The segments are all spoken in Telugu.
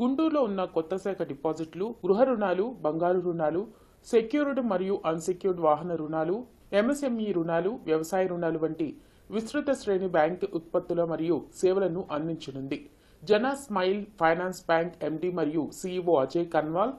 గుంటూరులో ఉన్న కొత్త శాఖ డిపాజిట్లు గృహ రుణాలు బంగారు రుణాలు సెక్యూర్డ్ మరియు అన్సెక్యూర్డ్ వాహన రుణాలు ఎంఎస్ఎంఈ రుణాలు వ్యవసాయ రుణాలు వంటి విస్తృత శ్రేణి బ్యాంక్ ఉత్పత్తుల మరియు సేవలను అందించనుంది. జనా స్మైల్ ఫైనాన్స్ బ్యాంక్ ఎండి మరియు సీఈఓ అజయ్ కన్వాల్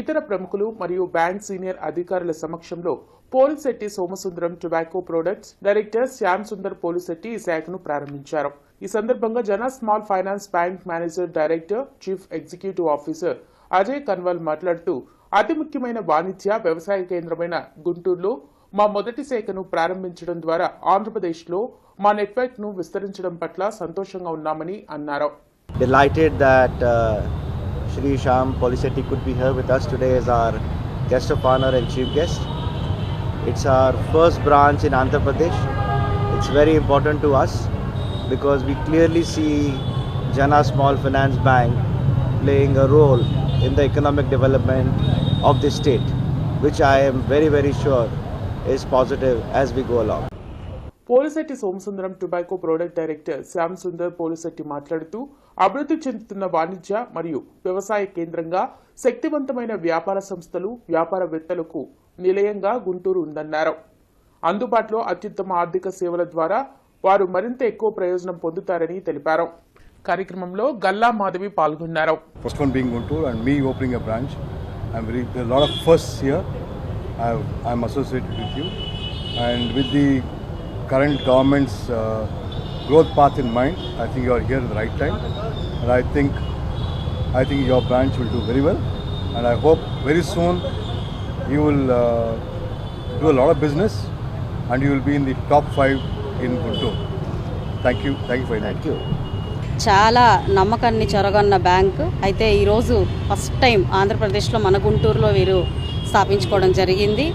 ఇతర ప్రముఖులు మరియు బ్యాంక్ సీనియర్ అధికారుల సమక్షంలో Polisetti Somasundaram tobacco products director Shyam Sundar Polisetti ఈ శాఖను ప్రారంభించారు. ఈ సందర్భంగా Jana small finance bank manager director chief executive officer Ajay Kanwal మాట్లాడుతూ అతి ముఖ్యమైన వాణిజ్య వ్యవసాయ కేంద్రమైన గుంటూరులో మా మొదటి శాఖను ప్రారంభించడం ద్వారా ఆంధ్రప్రదేశ్లో మా నెట్వర్క్ను విస్తరించడం పట్ల సంతోషంగా ఉన్నామని అన్నారు. Delighted that uh, Shri Sham Polisetti could be here with us today as our guest of honor and chief guest. It's our first branch in Andhra Pradesh. It's very important to us because we clearly see Jana Small Finance Bank playing a role in the economic development of the state, which I am very, very sure is positive as we go along. Polisetti Somasundaram tobacco product director Shyam Sundar Polisetti మాట్లాడుతూ అభివృద్ధి చెందుతున్న వాణిజ్య మరియు వ్యవసాయ కేంద్రంగా శక్తివంతమైన వ్యాపార సంస్థలు వ్యాపారవేత్తలకు నిలయంగా గుంటూరు ఉందన్నారు అందుబాటులో అత్యుత్తమ ఆర్థిక సేవల ద్వారా వారు మరింత ఎక్కువ ప్రయోజనం పొందుతారని తెలిపారు కార్యక్రమంలో గల్లా మాధవి పాల్గొన్నారు First one being and me me a branch branch. I'm very, there are a lot associated with here. And with the current government's uh, growth path in mind, I think you are here at the right time. And I think, I think your branch will do very well. And I hope very soon you will uh, do a lot of business and you will be in the top five in Guntur. Thank you. Thank you for your Thank you. చాలా నమ్మకాన్ని చొరగొన్న బ్యాంక్ అయితే ఈరోజు ఫస్ట్ టైం ఆంధ్రప్రదేశ్లో మన గుంటూరులో వీరు స్థాపించుకోవడం జరిగింది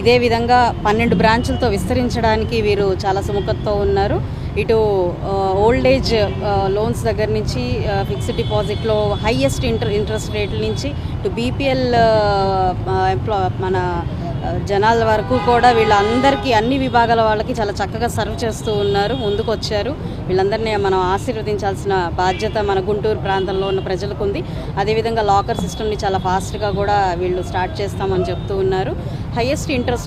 ఇదే విధంగా పన్నెండు బ్రాంచులతో విస్తరించడానికి వీరు చాలా సుముఖతతో ఉన్నారు. ఇటు ఓల్డ్ ఏజ్ లోన్స్ దగ్గర నుంచి ఫిక్స్డ్ డిపాజిట్లో హైయెస్ట్ ఇంటర్ ఇంట్రెస్ట్ రేట్ల నుంచి ఇటు బీపీఎల్ ఎంప్లా మన జనాల వరకు కూడా వీళ్ళందరికీ అన్ని విభాగాల వాళ్ళకి చాలా చక్కగా సర్వ్ చేస్తూ ఉన్నారు ముందుకు వచ్చారు వీళ్ళందరినీ మనం ఆశీర్వదించాల్సిన బాధ్యత మన గుంటూరు ప్రాంతంలో ఉన్న ప్రజలకు ఉంది. అదేవిధంగా లాకర్ సిస్టమ్ని చాలా ఫాస్ట్గా కూడా వీళ్ళు స్టార్ట్ చేస్తామని చెప్తూ ఉన్నారు. Highest interest